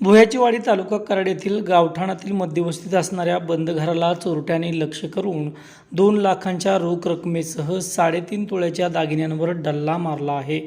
भुयाचीवाडी तालुका कराड येथील गावठाणातील मध्यवस्तीत असणाऱ्या बंद घराला चोरट्याने लक्ष करून दोन लाखांच्या रोख रकमेसह साडेतीन तोळ्याच्या दागिन्यांवर डल्ला मारला आहे.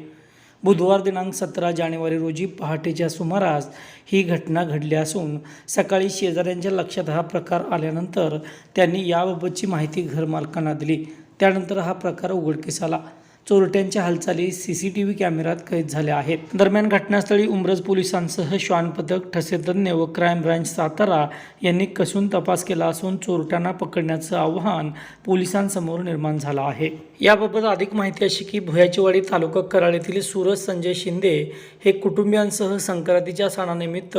बुधवार दिनांक सतरा जानेवारी रोजी पहाटेच्या सुमारास ही घटना घडली असून सकाळी शेजाऱ्यांच्या लक्षात हा प्रकार आल्यानंतर त्यांनी याबाबतची माहिती घरमालकांना दिली. त्यानंतर हा प्रकार उघडकीस आला. चोरट्यांच्या हालचाली सी सी टी व्ही कॅमेऱ्यात कैद झाल्या आहेत. दरम्यान घटनास्थळी उमरज पोलिसांसह श्वान पथक ठसेतज्ञ व क्राईम ब्रांच सातारा यांनी कसून तपास केला असून चोरट्यांना पकडण्याचं आव्हान पोलिसांसमोर निर्माण झालं आहे. याबाबत अधिक माहिती अशी की भुयाचीवाडी तालुका कराड येथील सूरज संजय शिंदे हे कुटुंबियांसह संक्रांतीच्या सणानिमित्त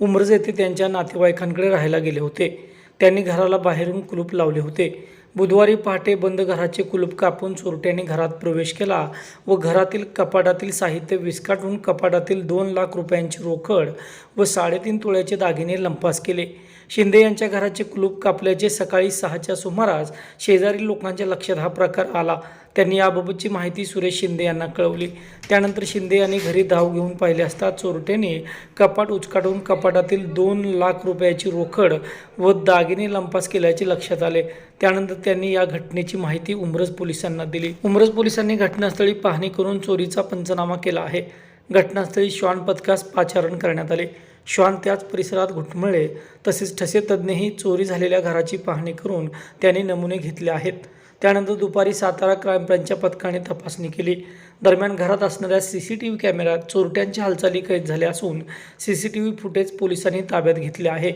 उमरज येथे त्यांच्या नातेवाईकांकडे राहायला गेले होते. त्यांनी घराला बाहेरून कुलूप लावले होते. बुधवारी पहाटे बंद घराचे कुलूप कापून चोरट्याने घरात प्रवेश केला व घरातील कपाटातील साहित्य विस्काटून कपाटातील दोन लाख रुपयांची रोकड व साडेतीन तोळ्याचे दागिने लंपास केले. शिंदे यांच्या घराचे कुलूप कापल्याचे सकाळी सहाच्या सुमारास शेजारी लोकांच्या लक्षात हा प्रकार आला. त्यांनी याबाबतची माहिती सुरेश शिंदे यांना कळवली. त्यानंतर शिंदे यांनी घरी धाव घेऊन पाहिले असता चोरट्याने कपाट उचकाटून कपाटातील दोन लाख रुपयाची रोकड व दागिने लंपास केल्याचे लक्षात आले. त्यानंतर त्यांनी या घटनेची माहिती उमरज पोलिसांना दिली. उमरज पोलिसांनी घटनास्थळी पाहणी करून चोरीचा पंचनामा केला आहे. घटनास्थळी श्वान पथकास पाचारण करण्यात आले. श्वान त्याच परिसरात घुटमळले. तसेच ठसे तज्ज्ञही चोरी झालेल्या घराची पाहणी करून त्यांनी नमुने घेतले आहेत. त्यानंतर दुपारी सातारा क्राईम ब्रँचच्या पथकाने तपासणी केली. दरम्यान घरात असणाऱ्या सी सी टी व्ही कॅमेऱ्यात चोरट्यांच्या हालचाली कैद झाल्या असून C C T V footage पोलिसांनी ताब्यात घेतले आहे.